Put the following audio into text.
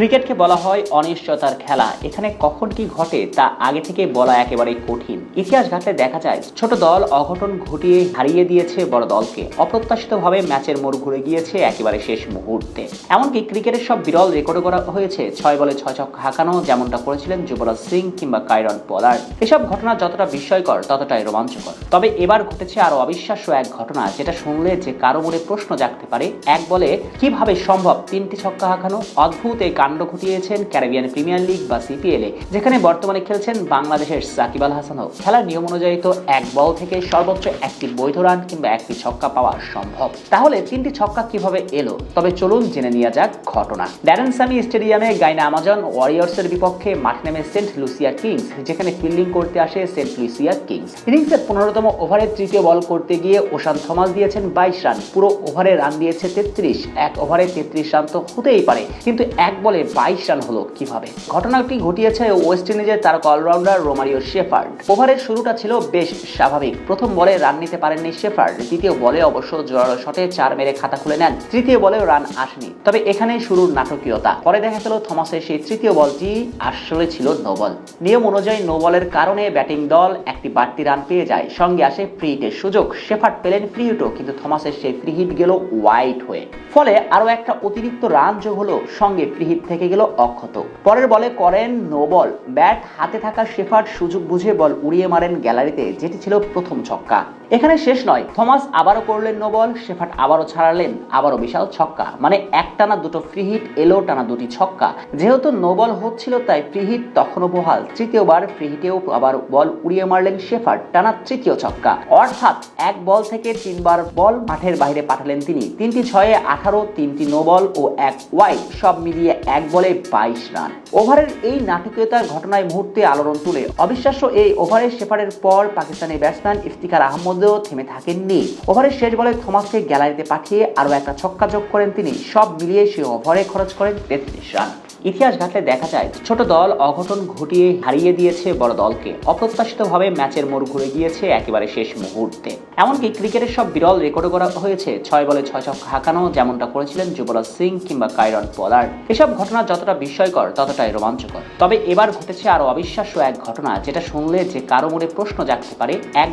ক্রিকেটকে বলা হয় অনিশ্চয়তার খেলা। এখানে কখন কি ঘটে তা আগে থেকে বলা একেবারেই কঠিন। ইতিহাস ঘাটলে দেখা যায়, ছোট দল অঘটন ঘটিয়ে হারিয়ে দিয়েছে বড় দলকে। অপ্রত্যাশিতভাবে ম্যাচের মোড় ঘুরে গিয়েছে একেবারে শেষ মুহূর্তে। এমনকি ক্রিকেটের সব বিরল রেকর্ড করা হয়েছে, ছয় বলে ছয় ছক্কা হাঁকানো যেমনটা করেছিলেন যুবরাজ সিং কিংবা কাইরন পোলার। এসব ঘটনা যতটা বিস্ময়কর, ততটাই রোমাঞ্চকর। তবে এবার ঘটেছে আরও অবিশ্বাস্য এক ঘটনা, যেটা শুনলে যে কারও মনে প্রশ্ন জাগতে পারে, এক বলে, কীভাবে সম্ভব তিনটি ছক্কা হাঁকানো? অদ্ভুত এই কাণ্ড ঘটিয়েছেন ক্যারিবিয়ান প্রিমিয়ার লিগ বা সিপিএল এ, যেখানে বর্তমানে খেলছেন বাংলাদেশের সাকিব আল হাসানও। খেলার নিয়ম অনুযায়ী তো এক বল থেকে সর্বোচ্চ একটি বৈধ রান কিংবা একটি ছক্কা পাওয়া সম্ভব। তাহলে তিনটি ছক্কা কীভাবে এলো? তবে চলুন জেনে নেওয়া যাক ঘটনা। ড্যারেন সামি স্টেডিয়ামে গাইনা আমাজন ওয়ারিয়র্সের বিপক্ষে মাঠে নেমে সেন্ট লুসিয়া কিংস, যেখানে ফিল্ডিং করতে আসে সেন্ট লুসিয়া কিংস। ইনিংসের পনেরোতম ওভারে তৃতীয় বল করতে গিয়ে ওশান থমাস দিয়েছেন বাইশ রান। পুরো ওভারে রান দিয়েছে তেত্রিশ। এক ওভারে তেত্রিশ রান তো হতেই পারে, কিন্তু এক বলে বাইশ রান হলো কীভাবে? ঘটনাটি ঘটিয়েছে ওয়েস্ট ইন্ডিজের তারকা অলরাউন্ডার রোমারিও শেফার্ড ওভারের শুরুটা ছিল বেশ স্বাভাবিক। প্রথম বলে রান নিতে পারেননি শেফার্ড দ্বিতীয় বলে অবশ্য জোরালো শটে চার মেরে খাতা খুলে নেন। তৃতীয় বলেও রান আসেনি। তবে এখানে শুরুর নাটকীয়তা। পরে দেখা গেল থমাসের সেই তৃতীয় বলটি আসলে ছিল নো বল নিয়ম অনুযায়ী নো বলের কারণে ব্যাটিং দল একটি বাড়তি রান পেয়ে যায়। সঙ্গে আসে ফ্রি হিটের সুযোগ। শেফার্ড পেলেন ফ্রি হিটও কিন্তু থমাসের সেই ফ্রি হিট গেল ওয়াইড হয়ে। ফলে আরও একটা অতিরিক্ত রান যোগ হলো সঙ্গে ফ্রি থেকে গেল অক্ষত। পরের বলে করেন নো বল ব্যাট হাতে থাকা শেফার্ড সুযোগ বুঝে বল উড়িয়ে মারেন গ্যালারিতে, যেটি ছিল প্রথম ছক্কা। এখানে শেষ নয়। থমাস আবারও করলেন নো বল শেফার্ড আবারও ছাড়ালেন, আবারও বিশাল ছক্কা। মানে একটানা দুটো ফ্রি হিট, এলো টানা দুটি ছক্কা। যেহেতু নো বল হচ্ছিল তাই ফ্রি হিট তখনও বহাল তৃতীয়বার ফ্রি হিটেও আবার বল উড়িয়ে মারলেন শেফার্ড, টানা তৃতীয় ছক্কা। অর্থাৎ এক বল থেকে তিনবার বল মাঠের বাইরে পাঠালেন তিনি। তিনটি ছয়ে আঠারো, তিনটি নো বল ও এক ওয়াই, সব মিলিয়ে এক বলে বাইশ রান। ওভারের এই নাটকীয়তার ঘটনায় মুহূর্তে আলোড়ন তুলে। অবিশ্বাস্য এই ওভারের শেফারের পর পাকিস্তানের ব্যাটসম্যান ইফতিকার আহমদও থেমে থাকেননি। ওভারের শেষ বলে থমাসকে গ্যালারিতে পাঠিয়ে আরও একটা ছক্কা যোগ করেন তিনি। সব মিলিয়ে সে ওভারে খরচ করেন তেত্রিশ রান। ইতিহাস ঘাটলে দেখা যায়, ছোট দল অঘটন ঘটিয়ে হারিয়ে দিয়েছে বড় দলকে। অপ্রত্যাশিতভাবে ম্যাচের মোড় ঘুরে গিয়েছে একেবারে শেষ মুহূর্তে। এমনকি ক্রিকেটের সব বিরল রেকর্ড করা হয়েছে, ছয় বলে ছয় ছক্কা হাঁকানো যেমনটা করেছিলেন যুবরাজ সিং কিংবা কাইরন পোলার এসব ঘটনা যতটা বিস্ময়কর, ততটাই রোমাঞ্চকর। তবে এবার ঘটেছে আরও অবিশ্বাস্য এক ঘটনা, যেটা শুনলে যে কারও মনে প্রশ্ন জাগতে পারে, এক